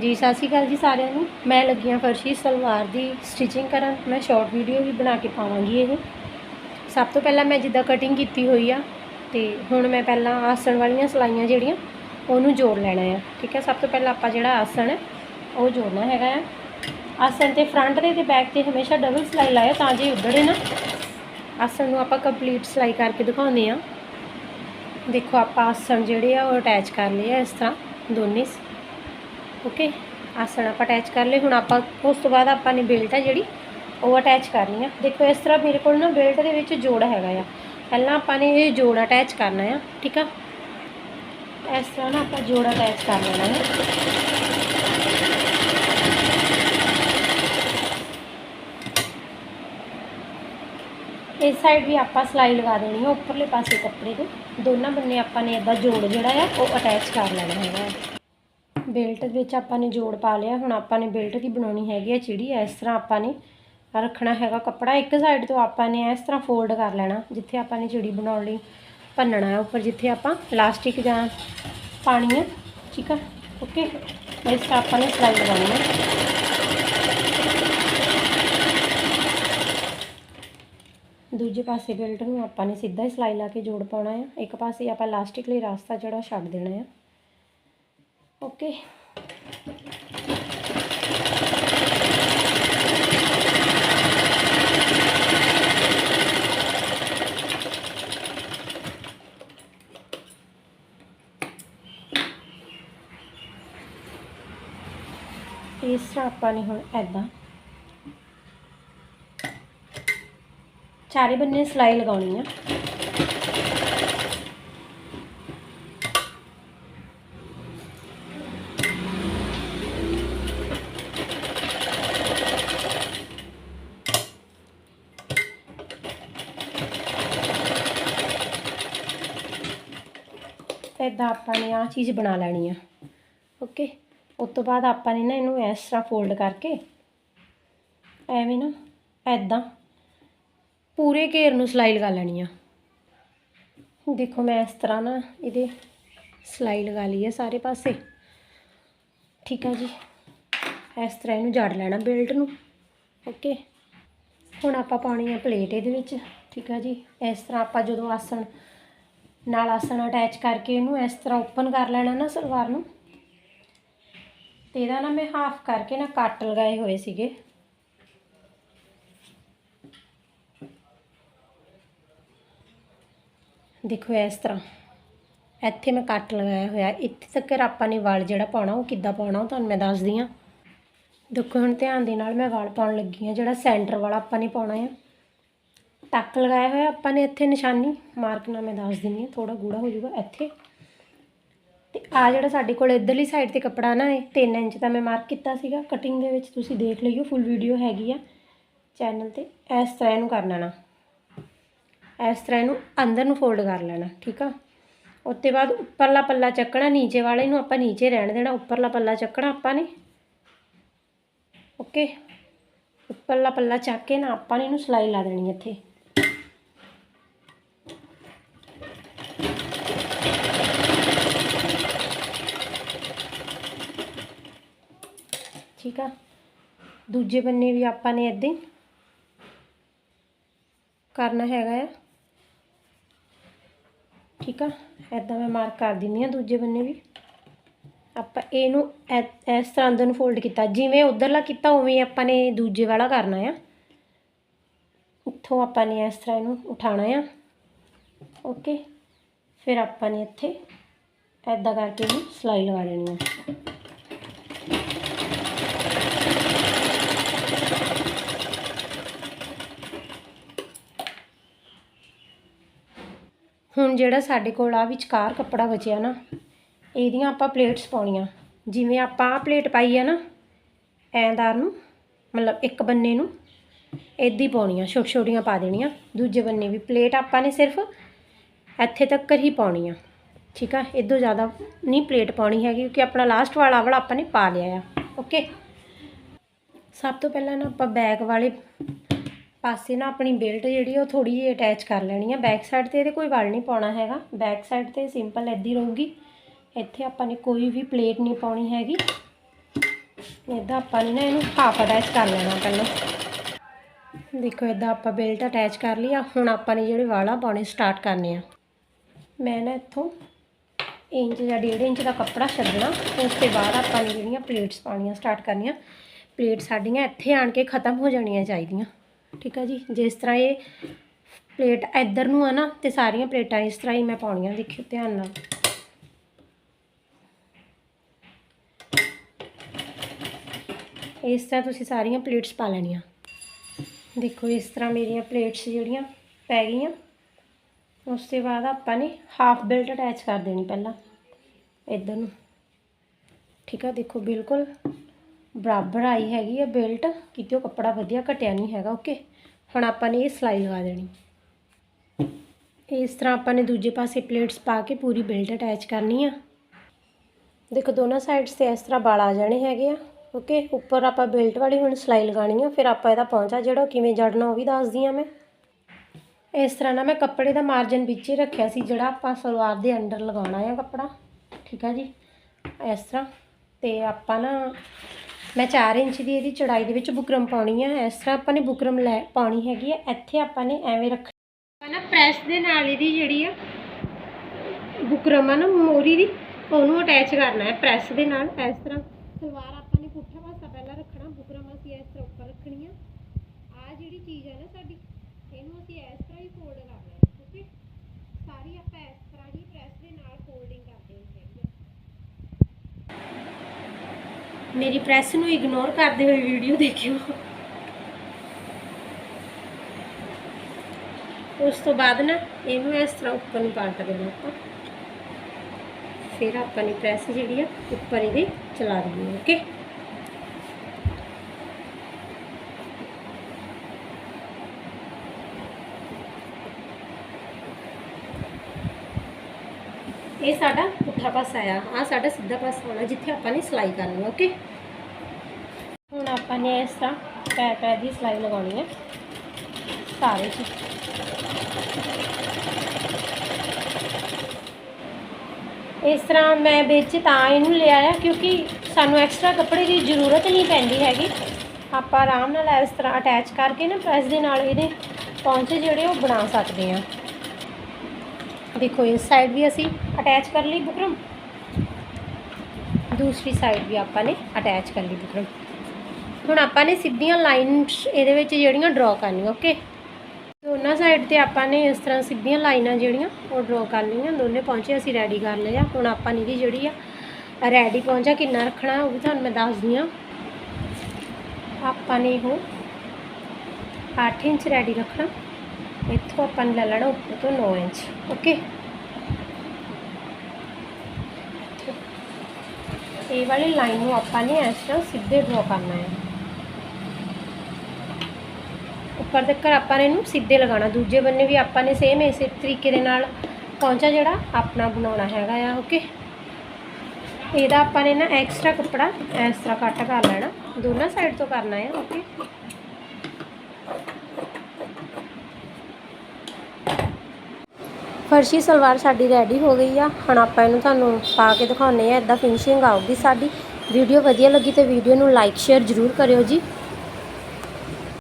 ਹਾਂਜੀ, ਸਤਿ ਸ਼੍ਰੀ ਅਕਾਲ ਜੀ ਸਾਰਿਆਂ ਨੂੰ। ਮੈਂ ਲੱਗੀ ਹਾਂ ਫਰਸ਼ੀ ਸਲਵਾਰ ਦੀ ਸਟਿਚਿੰਗ ਕਰਨ। ਮੈਂ ਸ਼ਾਰਟ ਵੀਡੀਓ ਵੀ ਬਣਾ ਕੇ ਪਾਵਾਂਗੀ ਇਹ। ਸਭ ਤੋਂ ਪਹਿਲਾਂ ਮੈਂ ਜਿੱਦਾਂ ਕਟਿੰਗ ਕੀਤੀ ਹੋਈ ਆ, ਤੇ ਹੁਣ ਮੈਂ ਪਹਿਲਾਂ ਆਸਣ ਵਾਲੀਆਂ ਸਲਾਈਆਂ ਜਿਹੜੀਆਂ, ਉਹਨੂੰ ਜੋੜ ਲੈਣਾ ਆ। ਠੀਕ ਹੈ, ਸਭ ਤੋਂ ਪਹਿਲਾਂ ਆਪਾਂ ਜਿਹੜਾ ਆਸਣ ਹੈ, ਉਹ ਜੋੜਨਾ ਹੈਗਾ ਆ। ਆਸਣ ਤੇ ਫਰੰਟ ਦੇ ਤੇ ਬੈਕ ਤੇ ਹਮੇਸ਼ਾ ਡਬਲ ਸਲਾਈ ਲਾਇਆ ਤਾਂ ਜੇ ਉਧੜੇ ਨਾ। ਆਸਣ ਨੂੰ ਆਪਾਂ ਕੰਪਲੀਟ ਸਲਾਈ ਕਰਕੇ ਦਿਖਾਉਂਦੇ ਆ ਦੇਖੋ, ਆਪਾਂ ਆਸਣ ਜਿਹੜੇ ਆ, ਉਹ ਅਟੈਚ ਕਰ ਲਏ ਆ ਇਸ ਤਰ੍ਹਾਂ, ਦੋਨੇ ਓਕੇ ਆਸਣ ਆਪਾਂ ਅਟੈਚ ਕਰ ਲਏ। ਹੁਣ ਆਪਾਂ ਉਸ ਤੋਂ ਬਾਅਦ ਆਪਾਂ ਨੇ ਬੈਲਟ ਆ ਜਿਹੜੀ, ਉਹ ਅਟੈਚ ਕਰਨੀ ਆ। ਦੇਖੋ, ਇਸ ਤਰ੍ਹਾਂ ਮੇਰੇ ਕੋਲ ਨਾ ਬੈਲਟ ਦੇ ਵਿੱਚ ਜੋੜ ਹੈਗਾ ਆ। ਪਹਿਲਾਂ ਆਪਾਂ ਨੇ ਇਹ ਜੋੜ ਅਟੈਚ ਕਰਨਾ ਆ, ਠੀਕ ਆ? ਇਸ ਤਰ੍ਹਾਂ ਨਾ ਆਪਾਂ ਜੋੜ ਅਟੈਚ ਕਰ ਲੈਣਾ ਹੈ ਇਸ ਸਾਈਡ ਵੀ ਆਪਾਂ ਸਲਾਈ ਲਗਾ ਦੇਣੀ ਆ, ਉੱਪਰਲੇ ਪਾਸੇ ਕੱਪੜੇ ਦੇ। ਦੋਨਾਂ ਬੰਨੇ ਆਪਾਂ ਨੇ ਇਦਾਂ ਜੋੜ ਜਿਹੜਾ ਆ, ਉਹ ਅਟੈਚ ਕਰ ਲੈਣਾ ਹੈਗਾ ਬੈਲਟ ਵਿੱਚ ਆਪਾਂ ਨੇ ਜੋੜ ਪਾ ਲਿਆ। ਹੁਣ ਆਪਾਂ ਨੇ ਬੈਲਟ ਦੀ ਬਣਾਉਣੀ ਹੈਗੀ ਆ ਚਿੜੀ। ਇਸ ਤਰ੍ਹਾਂ ਆਪਾਂ ਨੇ ਰੱਖਣਾ ਹੈਗਾ ਕੱਪੜਾ। ਇੱਕ ਸਾਈਡ ਤੋਂ ਆਪਾਂ ਨੇ ਇਸ ਤਰ੍ਹਾਂ ਫੋਲਡ ਕਰ ਲੈਣਾ, ਜਿੱਥੇ ਆਪਾਂ ਨੇ ਚਿੜੀ ਬਣਾਉਣ ਲਈ ਭੰਨਣਾ ਹੈ। ਉੱਪਰ ਜਿੱਥੇ ਆਪਾਂ ਪਲਾਸਟਿਕ ਜਾਂ ਪਾਣੀ ਹੈ, ਠੀਕ ਆ? ਓਕੇ ਇਸ ਤਰ੍ਹਾਂ ਆਪਾਂ ਨੇ ਸਲਾਈ ਲਗਾਉਣੀ ਹੈ। ਦੂਜੇ ਪਾਸੇ ਬੈਲਟ ਨੂੰ ਆਪਾਂ ਨੇ ਸਿੱਧਾ ਹੀ ਸਲਾਈ ਲਾ ਕੇ ਜੋੜ ਪਾਉਣਾ ਹੈ। ਇੱਕ ਪਾਸੇ ਆਪਾਂ ਲਾਸਟਿਕ ਲਈ ਰਾਸਤਾ ਜਿਹੜਾ ਛੱਡ ਦੇਣਾ ਹੈ। ਓਕੇ। ਇਸ ਤਰ੍ਹਾਂ ਆਪਾਂ ਨੇ ਹੁਣ ਐਦਾਂ ਚਾਰੇ ਬੰਨੇ ਸਲਾਈ ਲਗਾਉਣੀ ਆ। ਇਦਾਂ ਆਪਾਂ ਨੇ ਆ ਚੀਜ਼ ਬਣਾ ਲੈਣੀ ਆ। ਓਕੇ ਉਸ ਤੋਂ ਬਾਅਦ ਆਪਾਂ ਨੇ ਨਾ ਇਹਨੂੰ ਇਸ ਤਰ੍ਹਾਂ ਫੋਲਡ ਕਰਕੇ ਐਵੇਂ ਨਾ ਐਦਾਂ ਪੂਰੇ ਘੇਰ ਨੂੰ ਸਲਾਈ ਲਗਾ ਲੈਣੀ ਆ। ਦੇਖੋ ਮੈਂ ਇਸ ਤਰ੍ਹਾਂ ਨਾ ਇਹਦੇ ਸਲਾਈ ਲਗਾ ਲਈ ਹੈ ਸਾਰੇ ਪਾਸੇ। ਠੀਕ ਆ ਜੀ? ਇਸ ਤਰ੍ਹਾਂ ਇਹਨੂੰ ਜੜ ਲੈਣਾ ਬੇਲਟ ਨੂੰ। ਓਕੇ ਹੁਣ ਆਪਾਂ ਪਾਉਣੀ ਆ ਪਲੇਟ ਇਹਦੇ ਵਿੱਚ। ਠੀਕ ਆ ਜੀ? ਇਸ ਤਰ੍ਹਾਂ ਆਪਾਂ ਜਦੋਂ ਆਸਣ ਨਾਲ ਆਸਣ ਅਟੈਚ ਕਰਕੇ ਇਹਨੂੰ ਇਸ ਤਰ੍ਹਾਂ ਓਪਨ ਕਰ ਲੈਣਾ ਨਾ ਸਲਵਾਰ ਨੂੰ। ਤੇ ਇਹਦਾ ਨਾ ਮੈਂ ਹਾਫ ਕਰਕੇ ਨਾ ਕੱਟ ਲਗਾਏ ਹੋਏ ਸੀਗੇ। ਦੇਖੋ ਇਸ ਤਰ੍ਹਾਂ। ਇੱਥੇ ਮੈਂ ਕੱਟ ਲਗਾਇਆ ਹੋਇਆ। ਇੱਥੇ ਤੱਕ ਆਪਾਂ ਨੇ ਵਲ ਜਿਹੜਾ ਪਾਉਣਾ, ਉਹ ਕਿੱਦਾਂ ਪਾਉਣਾ, ਉਹ ਤੁਹਾਨੂੰ ਮੈਂ ਦੱਸਦੀ ਹਾਂ। ਦੇਖੋ ਹੁਣ ਧਿਆਨ ਦੇ ਨਾਲ ਮੈਂ ਵਾਲ ਪਾਉਣ ਲੱਗੀ ਹਾਂ, ਜਿਹੜਾ ਸੈਂਟਰ ਵਾਲਾ ਆਪਾਂ ਨੇ ਪਾਉਣਾ ਆ। ਟੱਕ ਲਗਾਇਆ ਹੋਇਆ, ਆਪਾਂ ਨੇ ਇੱਥੇ ਨਿਸ਼ਾਨੀ, ਮਾਰਕ ਨਾਲ ਮੈਂ ਦੱਸ ਦਿੰਦੀ ਹਾਂ ਥੋੜਾ ਗੂੜਾ ਹੋ ਜਾਊਗਾ ਇੱਥੇ। ਤੇ ਆ ਜਿਹੜਾ ਸਾਡੇ ਕੋਲ ਇਧਰਲੀ ਸਾਈਡ ਤੇ ਕੱਪੜਾ ਨਾ, ਇਹ 3 ਇੰਚ ਦਾ ਮੈਂ ਮਾਰਕ ਕੀਤਾ ਸੀਗਾ। ਕਟਿੰਗ ਦੇ ਵਿੱਚ ਤੁਸੀਂ ਦੇਖ ਲਈਓ ਫੁੱਲ ਵੀਡੀਓ ਹੈਗੀ ਆ। ਚੈਨਲ ਤੇ ਇਸ ਤਰ੍ਹਾਂ ਇਹਨੂੰ ਕਰ ਲੈਣਾ। ਇਸ ਤਰ੍ਹਾਂ ਇਹਨੂੰ ਅੰਦਰ ਨੂੰ ਫੋਲਡ ਕਰ ਲੈਣਾ, ਠੀਕ ਆ? ਉਸ ਤੋਂ ਬਾਅਦ ਉੱਪਰਲਾ ਪੱਲਾ ਚੱਕਣਾ, ਨੀਚੇ ਵਾਲੇ ਨੂੰ ਆਪਾਂ ਨੀਚੇ ਰਹਿਣ ਦੇਣਾ, ਉੱਪਰਲਾ ਪੱਲਾ ਚੱਕਣਾ ਆਪਾਂ ਨੇ। ਓਕੇ ਉੱਪਰਲਾ ਪੱਲਾ ਚੱਕ ਕੇ ਨਾ ਆਪਾਂ ਨੇ ਇਹਨੂੰ ਸਲਾਈ ਲਾ ਦੇਣੀ ਇੱਥੇ। ਠੀਕ ਆ। ਦੂਜੇ ਬੰਨੇ ਵੀ ਆਪਾਂ ਨੇ ਇਦਾਂ ਕਰਨਾ ਹੈਗਾ ਆ। ਠੀਕ ਆ? ਐਦਾਂ ਮੈਂ ਮਾਰਕ ਕਰ ਦਿੰਨੀ ਆ ਦੂਜੇ ਬੰਨੇ ਵੀ। ਆਪਾਂ ਇਹਨੂੰ ਐ- ਇਸ ਤਰ੍ਹਾਂ ਅੰਦਰ ਨੂੰ ਫੋਲਡ ਕੀਤਾ। ਜਿਵੇਂ ਉਧਰਲਾ ਕੀਤਾ, ਉਵੇਂ ਆਪਾਂ ਨੇ ਦੂਜੇ ਵਾਲਾ ਕਰਨਾ ਆ। ਇੱਥੋਂ ਆਪਾਂ ਨੇ ਇਸ ਤਰ੍ਹਾਂ ਇਹਨੂੰ ਉਠਾਣਾ ਆ। ਓਕੇ ਫਿਰ ਆਪਾਂ ਨੇ ਇੱਥੇ ਐਦਾਂ ਕਰਕੇ ਇਹਨੂੰ ਸਲਾਈ ਲਗਾ ਲੈਣੀ ਆ। ਹੁਣ ਜਿਹੜਾ ਸਾਡੇ ਕੋਲ ਆ ਵਿਚਕਾਰ ਕੱਪੜਾ ਬਚਿਆ ਨਾ, ਇਹਦੀਆਂ ਆਪਾਂ ਪਲੇਟਸ ਪਾਉਣੀਆਂ। ਜਿਵੇਂ ਆਪਾਂ ਆ ਪਲੇਟ ਪਾਈ ਆ ਨਾ ਐਂਦਾਰ ਨੂੰ, ਮਤਲਬ ਇੱਕ ਬੰਨੇ ਨੂੰ ਇੱਦੀ ਪਾਉਣੀਆਂ ਛੋਟ ਛੋਟੀਆਂ ਪਾ ਦੇਣੀਆਂ। ਦੂਜੇ ਬੰਨੇ ਵੀ ਪਲੇਟ ਆਪਾਂ ਨੇ ਸਿਰਫ ਇੱਥੇ ਤੱਕ ਹੀ ਪਾਉਣੀ ਆ ਠੀਕ ਆ? ਇਦੋਂ ਜ਼ਿਆਦਾ ਨਹੀਂ ਪਲੇਟ ਪਾਉਣੀ ਹੈਗੀ, ਕਿਉਂਕਿ ਆਪਣਾ ਲਾਸਟ ਵਾਲਾ ਵਾਲਾ ਆਪਾਂ ਨੇ ਪਾ ਲਿਆ ਆ। ਓਕੇ ਸਭ ਤੋਂ ਪਹਿਲਾਂ ਨਾ ਆਪਾਂ ਬੈਗ ਵਾਲੇ ਪਾਸੇ ਨਾ ਆਪਣੀ ਬੈਲਟ ਜਿਹੜੀ ਉਹ ਥੋੜੀ ਜਿਹੀ ਅਟੈਚ ਕਰ ਲੈਣੀ ਆ। ਬੈਕ ਸਾਈਡ ਤੇ ਇਹਦੇ ਕੋਈ ਵਲ ਨਹੀਂ ਪਾਉਣਾ ਹੈਗਾ। ਬੈਕ ਸਾਈਡ ਤੇ ਸਿੰਪਲ ਐਦੀ ਰਹੂਗੀ। ਇੱਥੇ ਆਪਾਂ ਨੇ ਕੋਈ ਵੀ ਪਲੇਟ ਨਹੀਂ ਪਾਉਣੀ ਹੈਗੀ। ਇਦਾਂ ਆਪਾਂ ਨੇ ਨਾ ਇਹਨੂੰ ਹਾਫ ਅਟੈਚ ਕਰ ਲੈਣਾ ਪਹਿਲਾਂ। ਦੇਖੋ ਇਦਾਂ ਆਪਾਂ ਬੈਲਟ ਅਟੈਚ ਕਰ ਲਿਆ ਹੁਣ ਆਪਾਂ ਨੇ ਜਿਹੜੇ ਵਾਲਾ ਪਾਉਣੇ ਸਟਾਰਟ ਕਰਨੇ ਆ। ਮੈਂ ਨਾ ਇੱਥੋਂ ਇੰਚ ਜਾਂ ਡੇਢ ਇੰਚ ਦਾ ਕੱਪੜਾ ਛੱਡਣਾ। ਉਸ ਤੋਂ ਬਾਅਦ ਆਪਾਂ ਨੇ ਜਿਹੜੀਆਂ ਪਲੇਟਸ ਪਾਉਣੀਆਂ ਸਟਾਰਟ ਕਰਨੀਆਂ। ਪਲੇਟ ਸਾਡੀਆਂ ਇੱਥੇ ਆਣ ਕੇ ਖਤਮ ਹੋ ਜਾਣੀਆਂ ਚਾਹੀਦੀਆਂ। ਠੀਕ ਆ ਜੀ, ਜਿਸ ਤਰ੍ਹਾਂ ਇਹ ਪਲੇਟ ਇੱਧਰ ਨੂੰ ਆ ਨਾ ਤੇ ਸਾਰੀਆਂ ਪਲੇਟਾਂ ਇਸ ਤਰ੍ਹਾਂ ਹੀ ਮੈਂ ਪਾਉਣੀਆਂ, ਦੇਖਿਓ ਧਿਆਨ ਨਾਲ। ਇਸ ਤਰ੍ਹਾਂ ਤੁਸੀਂ ਸਾਰੀਆਂ ਪਲੇਟਸ ਪਾ ਲੈਣੀਆਂ। ਦੇਖੋ ਇਸ ਤਰ੍ਹਾਂ ਮੇਰੀਆਂ ਪਲੇਟਸ ਜਿਹੜੀਆਂ ਪੈ ਗਈਆਂ। ਉਸ ਤੋਂ ਬਾਅਦ ਆਪਾਂ ਨੇ ਹਾਫ ਬੈਲਟ ਅਟੈਚ ਕਰ ਦੇਣੀ ਪਹਿਲਾਂ, ਇੱਧਰ ਨੂੰ। ਠੀਕ ਆ, ਦੇਖੋ ਬਿਲਕੁਲ ਬਰਾਬਰ ਆਈ ਹੈਗੀ ਹੈ ਬੈਲਟ, ਕਿਤੇ ਉਹ ਕੱਪੜਾ ਵਧੀਆ ਘਟਿਆ ਨਹੀਂ ਹੈਗਾ ਓਕੇ ਹੁਣ ਆਪਾਂ ਨੇ ਇਹ ਸਿਲਾਈ ਲਗਾ ਦੇਣੀ। ਇਸ ਤਰ੍ਹਾਂ ਆਪਾਂ ਨੇ ਦੂਜੇ ਪਾਸੇ ਪਲੇਟਸ ਪਾ ਕੇ ਪੂਰੀ ਬੈਲਟ ਅਟੈਚ ਕਰਨੀ ਆ। ਦੇਖੋ, ਦੋਨਾਂ ਸਾਈਡਸ ਤੇ ਇਸ ਤਰ੍ਹਾਂ ਵਾਲ ਆ ਜਾਣੇ ਹੈਗੇ ਆ ਓਕੇ ਉੱਪਰ ਆਪਾਂ ਬੈਲਟ ਵਾਲੀ ਹੁਣ ਸਿਲਾਈ ਲਗਾਣੀ ਆ, ਫਿਰ ਆਪਾਂ ਇਹਦਾ ਪਹੁੰਚਾ ਜਿਹੜਾ ਉਹ ਕਿਵੇਂ ਜੜਨਾ ਉਹ ਵੀ ਦੱਸਦੀ ਆ ਮੈਂ। ਇਸ ਤਰ੍ਹਾਂ ਨਾ ਮੈਂ ਕੱਪੜੇ ਦਾ ਮਾਰਜਨ ਵਿੱਚ ਹੀ ਰੱਖਿਆ ਸੀ, ਜਿਹੜਾ ਆਪਾਂ ਸਲਵਾਰ ਦੇ ਅੰਡਰ ਲਗਾਉਣਾ ਆ ਕੱਪੜਾ, ਠੀਕ ਆ ਜੀ? ਇਸ ਤਰ੍ਹਾਂ, ਤੇ ਆਪਾਂ ਨਾ ਮੈਂ 4 ਇੰਚ ਦੀ ਇਹਦੀ ਚੌੜਾਈ ਦੇ ਵਿੱਚ ਬੁਕਰਮ ਪਾਉਣੀ ਆ। ਇਸ ਤਰ੍ਹਾਂ ਆਪਾਂ ਨੇ ਬੁਕਰਮ ਲੈ ਪਾਉਣੀ ਹੈਗੀ ਆ। ਇੱਥੇ ਆਪਾਂ ਨੇ ਐਵੇਂ ਰੱਖ ਆਪਾਂ ਨਾ ਪ੍ਰੈਸ ਦੇ ਨਾਲ ਇਹਦੀ ਜਿਹੜੀ ਆ ਬੁਕਰਮ ਆ ਨਾ, ਮੋਰੀ ਦੀ, ਉਹਨੂੰ ਅਟੈਚ ਕਰਨਾ ਹੈ ਪ੍ਰੈਸ ਦੇ ਨਾਲ। ਇਸ ਤਰ੍ਹਾਂ ਸਲਵਾਰ ਆਪਾਂ ਨੇ ਪੁੱਠਾ ਪਾਸਾ ਪਹਿਲਾਂ ਰੱਖਣਾ, ਬੁਕਰਮ ਅਸੀਂ ਇਸ ਤਰ੍ਹਾਂ ਉੱਪਰ ਰੱਖਣੀ ਆ। ਆ ਜਿਹੜੀ ਚੀਜ਼ ਹੈ ਨਾ ਸਾਡੀ, ਇਹਨੂੰ ਅਸੀਂ ਇਸ ਤਰ੍ਹਾਂ ਹੀ ਫੋਲਡ ਕਰਨਾ ਹੈ ਓਕੇ ਸਾਰੀ ਆਪਾਂ ਇਸ ਤਰ੍ਹਾਂ ਹੀ ਪ੍ਰੈਸ ਦੇ ਨਾਲ ਫੋਲਡਿੰਗ ਕਰਦੇ ਹੈਗੇ ਮੇਰੀ ਪ੍ਰੈਸ ਨੂੰ ਇਗਨੋਰ ਕਰਦੇ ਹੋਏ ਵੀਡੀਓ ਦੇਖਿਓ। ਉਸ ਤੋਂ ਬਾਅਦ ਨਾ, ਇਹਨੂੰ ਇਸ ਤਰ੍ਹਾਂ ਉੱਪਰ ਨੂੰ ਪਲਟ ਦੇਣਾ ਆਪਾਂ। ਫਿਰ ਆਪਾਂ ਨੇ ਪ੍ਰੈਸ ਜਿਹੜੀ ਆ, ਉੱਪਰ ਇਹਦੇ ਚਲਾ ਦੇਣੀ ਓਕੇ ਇਹ ਸਾਡਾ ਪੁੱਠਾ ਪਾਸਾ ਆ। ਆ ਸਾਡਾ ਸਿੱਧਾ ਪਾਸਾ ਹੋਣਾ, ਜਿੱਥੇ ਆਪਾਂ ਨੇ ਸਿਲਾਈ ਕਰਨੀ ਓਕੇ ਹੁਣ ਆਪਾਂ ਨੇ ਇਸ ਤਰ੍ਹਾਂ ਪੈ ਪੈ ਦੀ ਸਿਲਾਈ ਲਗਾਉਣੀ ਹੈ ਸਾਰੇ 'ਚ ਇਸ ਤਰ੍ਹਾਂ ਮੈਂ ਵਿੱਚ ਤਾਂ ਇਹਨੂੰ ਲਿਆ ਆ, ਕਿਉਂਕਿ ਸਾਨੂੰ ਐਕਸਟਰਾ ਕੱਪੜੇ ਦੀ ਜ਼ਰੂਰਤ ਨਹੀਂ ਪੈਂਦੀ ਹੈਗੀ। ਆਪਾਂ ਆਰਾਮ ਨਾਲ ਇਸ ਤਰ੍ਹਾਂ ਅਟੈਚ ਕਰਕੇ ਨਾ ਪ੍ਰੈਸ ਦੇ ਨਾਲ ਇਹਦੇ ਪੌਂਚੇ ਜਿਹੜੇ ਉਹ ਬਣਾ ਸਕਦੇ ਆ। ਦੇਖੋ, ਇਸ ਸਾਈਡ ਵੀ ਅਸੀਂ ਅਟੈਚ ਕਰ ਲਈ ਬੁਕਰਮ। ਦੂਸਰੀ ਸਾਈਡ ਵੀ ਆਪਾਂ ਨੇ ਅਟੈਚ ਕਰ ਲਈ ਬੁਕਰਮ। ਹੁਣ ਆਪਾਂ ਨੇ ਸਿੱਧੀਆਂ ਲਾਈਨਸ ਇਹਦੇ ਵਿੱਚ ਜਿਹੜੀਆਂ ਡਰਾ ਕਰਨੀਆਂ ਓਕੇ ਦੋਨਾਂ ਸਾਈਡ ਤੇ ਆਪਾਂ ਨੇ ਇਸ ਤਰ੍ਹਾਂ ਸਿੱਧੀਆਂ ਲਾਈਨਾਂ ਜਿਹੜੀਆਂ, ਉਹ ਡਰਾ ਕਰ ਲਈਆਂ। ਦੋਨੇ ਪਹੁੰਚੇ, ਅਸੀਂ ਰੈਡੀ ਕਰ ਲਏ ਆ। ਹੁਣ ਆਪਾਂ ਨੇ ਇਹਦੀ ਜਿਹੜੀ ਆ ਰੈਡੀ ਪਹੁੰਚਾ ਕਿੰਨਾ ਰੱਖਣਾ, ਉਹ ਵੀ ਤੁਹਾਨੂੰ ਮੈਂ ਦੱਸਦੀ ਆ ਆਪਾਂ ਨੇ ਉਹ 8 ਇੰਚ ਰੈਡੀ ਰੱਖਣਾ। ਇੱਥੋਂ ਆਪਾਂ ਨੇ ਲੈ ਲੈਣਾ ਉੱਪਰ ਤੋਂ 9 ਇੰਚ ਓਕੇ ਇਹ ਵਾਲੀ ਲਾਈਨ ਨੂੰ ਆਪਾਂ ਨੇ ਇਸ ਤਰ੍ਹਾਂ ਸਿੱਧੇ ਡਰਾ ਕਰਨਾ ਹੈ। ਉੱਪਰ ਤੱਕ ਆਪਾਂ ਨੇ ਇਹਨੂੰ ਸਿੱਧੇ ਲਗਾਉਣਾ। ਦੂਜੇ ਬੰਨੇ ਵੀ ਆਪਾਂ ਨੇ ਸੇਮ ਇਸੇ ਤਰੀਕੇ ਦੇ ਨਾਲ ਪੌਂਚਾ ਜਿਹੜਾ ਆਪਣਾ ਬਣਾਉਣਾ ਹੈਗਾ ਆ ਓਕੇ ਇਹਦਾ ਆਪਾਂ ਨੇ ਨਾ ਐਕਸਟਰਾ ਕੱਪੜਾ ਇਸ ਤਰ੍ਹਾਂ ਕੱਟ ਕਰ ਲੈਣਾ। ਦੋਨਾਂ ਸਾਈਡ ਤੋਂ ਕਰਨਾ ਹੈ ਓਕੇ ਫਰਸ਼ੀ ਸਲਵਾਰ ਸਾਡੀ ਰੈਡੀ ਹੋ ਗਈ ਆ। ਹੁਣ ਆਪਾਂ ਇਹਨੂੰ ਤੁਹਾਨੂੰ ਪਾ ਕੇ ਦਿਖਾਉਂਦੇ ਆ ਇਦਾਂ ਫਿਨਿਸ਼ਿੰਗ ਆਊਗੀ ਸਾਡੀ। ਵੀਡੀਓ ਵਧੀਆ ਲੱਗੀ ਤੇ ਵੀਡੀਓ ਨੂੰ ਲਾਈਕ ਸ਼ੇਅਰ ਜ਼ਰੂਰ ਕਰਿਓ ਜੀ।